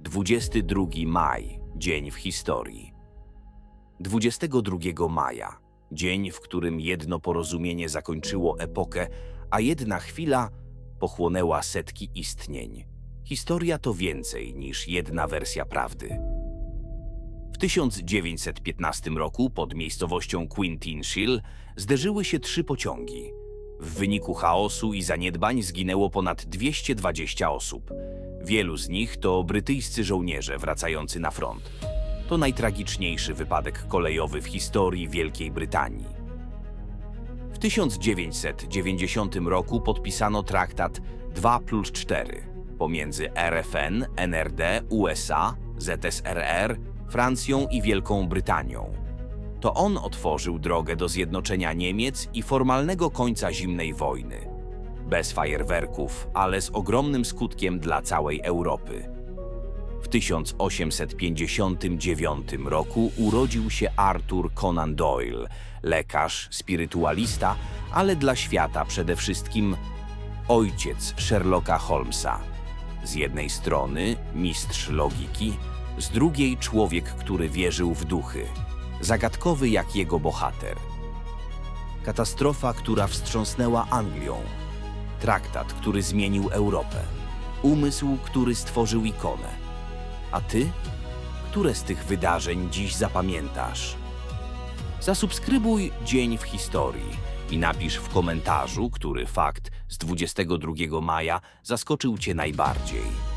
22 maj, dzień w historii. 22 maja, dzień, w którym jedno porozumienie zakończyło epokę, a jedna chwila pochłonęła setki istnień. Historia to więcej niż jedna wersja prawdy. W 1915 roku pod miejscowością Quintinshil zderzyły się trzy pociągi. W wyniku chaosu i zaniedbań zginęło ponad 220 osób. Wielu z nich to brytyjscy żołnierze wracający na front. To najtragiczniejszy wypadek kolejowy w historii Wielkiej Brytanii. W 1990 roku podpisano traktat 2 plus 4 pomiędzy RFN, NRD, USA, ZSRR, Francją i Wielką Brytanią. To on otworzył drogę do zjednoczenia Niemiec i formalnego końca zimnej wojny. Bez fajerwerków, ale z ogromnym skutkiem dla całej Europy. W 1859 roku urodził się Arthur Conan Doyle, lekarz, spirytualista, ale dla świata przede wszystkim ojciec Sherlocka Holmesa. Z jednej strony mistrz logiki, z drugiej człowiek, który wierzył w duchy, zagadkowy jak jego bohater. Katastrofa, która wstrząsnęła Anglią, traktat, który zmienił Europę, umysł, który stworzył ikonę. A ty? Które z tych wydarzeń dziś zapamiętasz? Zasubskrybuj Dzień w Historii i napisz w komentarzu, który fakt z 22 maja zaskoczył Cię najbardziej.